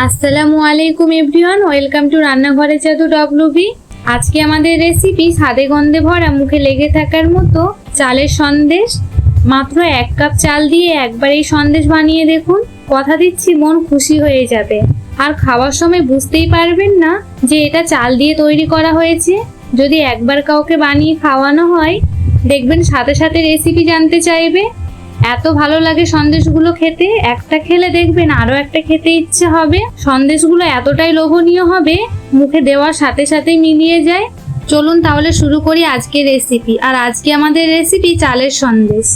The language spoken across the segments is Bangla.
আসসালামু আলাইকুম এভরিওয়ান, ওয়েলকাম টু রান্নাঘরে জাদু ডব্লুবি আজকে আমাদের রেসিপি স্বাদে গন্ধে ভরা, মুখে লেগে থাকার মতো চালের সন্দেশ। মাত্র এক কাপ চাল দিয়ে একবার এই সন্দেশ বানিয়ে দেখুন। কথা দিচ্ছি, মন খুশি হয়ে যাবে। আর খাওয়ার সময় বুঝতেই পারবেন না যে এটা চাল দিয়ে তৈরি করা হয়েছে। যদি একবার কাউকে বানিয়ে খাওয়ানো হয়, দেখবেন সাথে সাথে রেসিপি জানতে চাইবে। এত ভালো লাগে সন্দেশগুলো খেতে। একটা খেলে দেখবেন আরও একটা খেতে ইচ্ছে হবে। সন্দেশগুলো এতটাই লোভনীয় হবে, মুখে দেওয়ার সাথে সাথেই মিলিয়ে যায়। চলুন তাহলে শুরু করি আজকের রেসিপি আর আজকে আমাদের রেসিপি চালের সন্দেশ।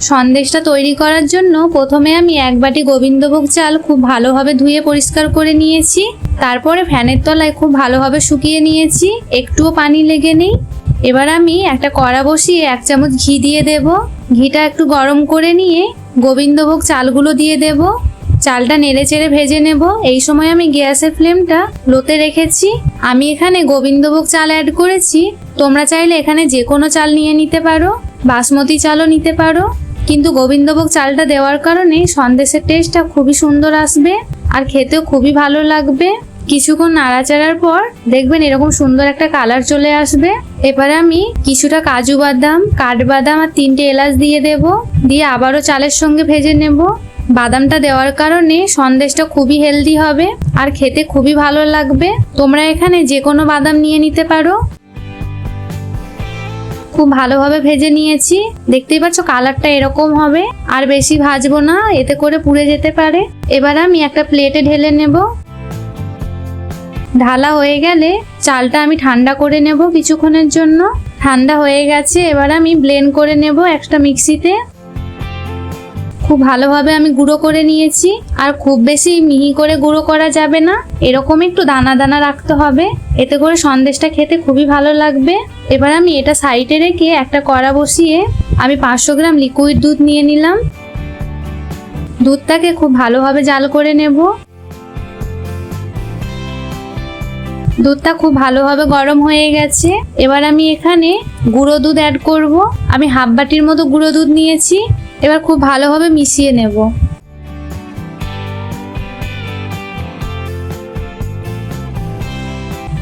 সন্দেশটা তৈরি করার জন্য প্রথমে আমি এক বাটি গোবিন্দভোগ চাল খুব ভালোভাবে ধুয়ে পরিষ্কার করে নিয়েছি। তারপরে ফ্যানের তলায় খুব ভালোভাবে শুকিয়ে নিয়েছি। একটুও পানি লেগে নেই। এবার আমি একটা কড়া বসিয়ে এক চামচ ঘি দিয়ে দেব। ঘিটা একটু গরম করে নিয়ে গোবিন্দভোগ চালগুলো দিয়ে দেব। চালটা নেড়ে চেড়ে ভেজে নেব। এই সময় আমি গ্যাসের ফ্লেমটা লোতে রেখেছি। আমি এখানে গোবিন্দভোগ চাল অ্যাড করেছি। তোমরা চাইলে এখানে যে কোনো চাল নিয়ে নিতে পারো, বাসমতি চালও নিতে পারো। কিন্তু গোবিন্দভোগ চালটা দেওয়ার কারণে সন্দেশের টেস্টটা খুবই সুন্দর আসবে আর খেতেও খুবই ভালো লাগবে। কিছুক্ষণ নাড়াচাড়ার পর দেখবেন এরকম সুন্দর একটা কালার চলে আসবে। এবারে আমি কিছুটা কাজু বাদাম, কাঠবাদাম আর তিনটে এলাচ দিয়ে দেব। দিয়ে আবারও চালের সঙ্গে ভেজে নেব। বাদামটা দেওয়ার কারণে সন্দেশটা খুবই হেলদি হবে আর খেতে খুবই ভালো লাগবে। তোমরা এখানে যে কোনো বাদাম নিয়ে নিতে পারো। খুব ভালোভাবে ভেজে নিয়েছি। দেখতেই পাচ্ছ কালারটা এরকম হবে। আর বেশি ভাজবো না, এতে করে পুড়ে যেতে পারে। এবার আমি একটা প্লেটে ঢেলে নেব। ঢালা হয়ে গেলে চালটা আমি ঠান্ডা করে নেব কিছুক্ষণের জন্য। ঠান্ডা হয়ে গেছে, এবার আমি ব্লেন্ড করে নেব একটা মিক্সিতে। খুব ভালোভাবে আমি গুঁড়ো করে নিয়েছি, আর খুব বেশি মিহি করে গুঁড়ো করা যাবে না। এরকম একটু দানা দানা রাখতে হবে, এতে করে সন্দেশটা খেতে খুবই ভালো লাগবে। এবার আমি এটা সাইডে রেখে একটা কড়া বসিয়ে আমি পাঁচশো গ্রাম লিকুইড দুধ নিয়ে নিলাম। দুধটাকে খুব ভালোভাবে জাল করে নেব। দুধটা খুব ভালোভাবে গরম হয়ে গেছে। এবার আমি এখানে গুঁড়ো দুধ অ্যাড করব। আমি হাফ বাটির মতো গুঁড়ো দুধ নিয়েছি। এবার খুব ভালোভাবে মিশিয়ে নেব।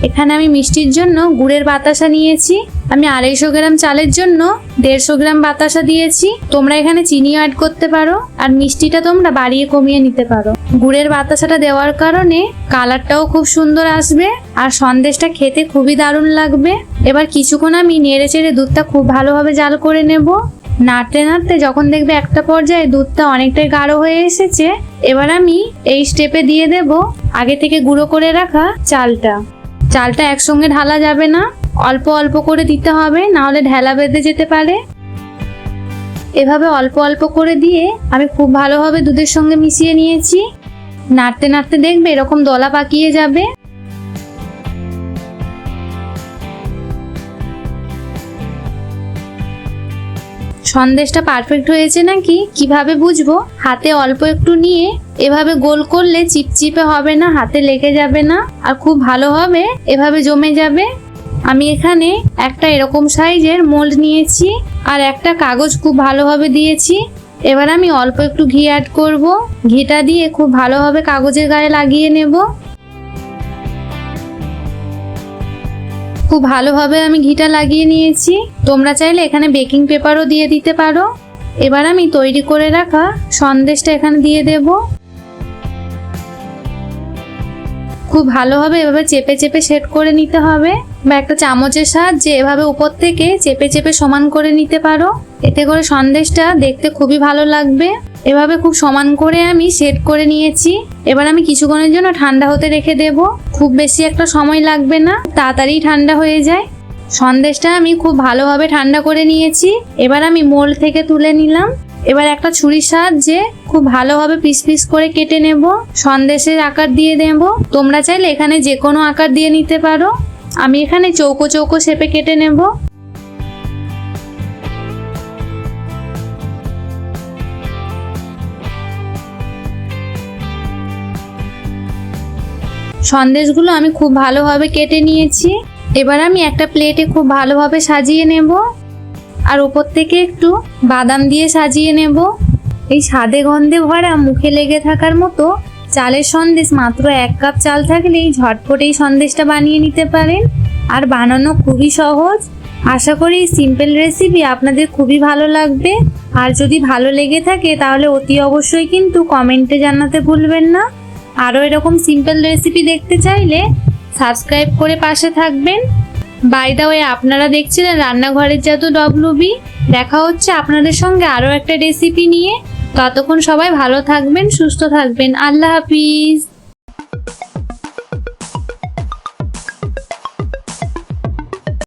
এখানে আমি মিষ্টির জন্য গুড়ের বাতাসা নিয়েছি। আমি আড়াইশো গ্রাম চালের জন্য দেড়শো গ্রাম বাতাসা দিয়েছি। তোমরা এখানে চিনি অ্যাড করতে পারো। আর মিষ্টিটা তোমরা বাড়িয়ে কমিয়ে নিতে পারো। গুড়ের বাতাসাটা দেওয়ার কারণে কালারটাও খুব সুন্দর আসবে আর সন্দেশটা খেতে খুবই দারুণ লাগবে। এবার কিছুক্ষণ আমি নেড়ে চেড়ে দুধটা খুব ভালোভাবে জাল করে নেব। নাড়তে নাড়তে যখন দেখবে একটা পর্যায়ে দুধটা অনেকটাই গাঢ় হয়ে এসেছে, এবার আমি এই স্টেপে দিয়ে দেব আগে থেকে গুঁড়ো করে রাখা চালটা। চালটা একসঙ্গে ঢালা যাবে না, অল্প অল্প করে দিতে হবে না হলে ঢেলা বেঁধে যেতে পারে। এভাবে অল্প অল্প করে দিয়ে আমি খুব ভালোভাবে দুধের সঙ্গে মিশিয়ে নিয়েছি। নাড়তে নাড়তে দেখবে এরকম দলা পাকিয়ে যাবে। সন্দেশটা পারফেক্ট হয়েছে নাকি? কীভাবে বুঝব? হাতে অল্প একটু নিয়ে এভাবে গোল করলে চিপচিপে হবে না, হাতে লেগে যাবে না। আর খুব ভালো হবে, এভাবে জমে যাবে। আমি এখানে একটা এরকম সাইজের মোল্ড নিয়েছি আর একটা কাগজ খুব ভালোভাবে দিয়েছি। এবার আমি অল্প একটু ঘি অ্যাড করব। ঘিটা দিয়ে খুব ভালোভাবে কাগজের গায়ে লাগিয়ে নেব। খুব ভালোভাবে আমি ঘিটা লাগিয়ে নিয়েছি। তোমরা চাইলে এখানে বেকিং পেপারও দিয়ে দিতে পারো। এবার আমি তৈরি করে রাখা সন্দেশটা এখানে দিয়ে দেব। খুব ভালোভাবে এভাবে চেপে চেপে সেট করে নিতে হবে। বা একটা চামচের সাহায্যে এভাবে উপর থেকে চেপে চেপে সমান করে নিতে পারো। এতে করে সন্দেশটা দেখতে খুবই ভালো লাগবে। এভাবে খুব সমান করে আমি সেট করে নিয়েছি। এবার আমি কিছুক্ষণের জন্য ঠান্ডা হতে রেখে দেব। খুব বেশি একটা সময় লাগবে না, তাড়াতাড়ি ঠান্ডা হয়ে যায়। সন্দেশটা আমি খুব ভালোভাবে ঠান্ডা করে নিয়েছি। এবার আমি মোল থেকে তুলে নিলাম। এবার একটা ছুরির সাহায্যে খুব ভালোভাবে পিস পিস করে কেটে নেব। সন্দেশের আকার দিয়ে দেব। তোমরা চাইলে এখানে যে কোনো আকার দিয়ে নিতে পারো। আমি এখানে চৌকো চৌকো শেপে কেটে নেব। সন্দেশগুলো আমি খুব ভালোভাবে কেটে নিয়েছি। এবার আমি একটা প্লেটে খুব ভালোভাবে সাজিয়ে নেব। আর ওপর থেকে একটু বাদাম দিয়ে সাজিয়ে নেব। এই স্বাদে গন্ধে ভরা, মুখে লেগে থাকার মতো চালের সন্দেশ, মাত্র এক কাপ চাল থাকলেই ঝটপট এই সন্দেশটা বানিয়ে নিতে পারেন। আর বানানো খুবই সহজ। আশা করি এই সিম্পল রেসিপি আপনাদের খুবই ভালো লাগবে। আর যদি ভালো লেগে থাকে, তাহলে অতি অবশ্যই কিন্তু কমেন্টে জানাতে ভুলবেন না। আরও এরকম সিম্পল রেসিপি দেখতে চাইলে সাবস্ক্রাইব করে পাশে থাকবেন। বাই দা ওয়ে আপনারা দেখছিলেন রান্নাঘরের জাদু ডব্লুবি দেখা হচ্ছে আপনাদের সঙ্গে আরও একটা রেসিপি নিয়ে। ততক্ষণ সবাই ভালো থাকবেন, সুস্থ থাকবেন। আল্লাহ হাফিজ।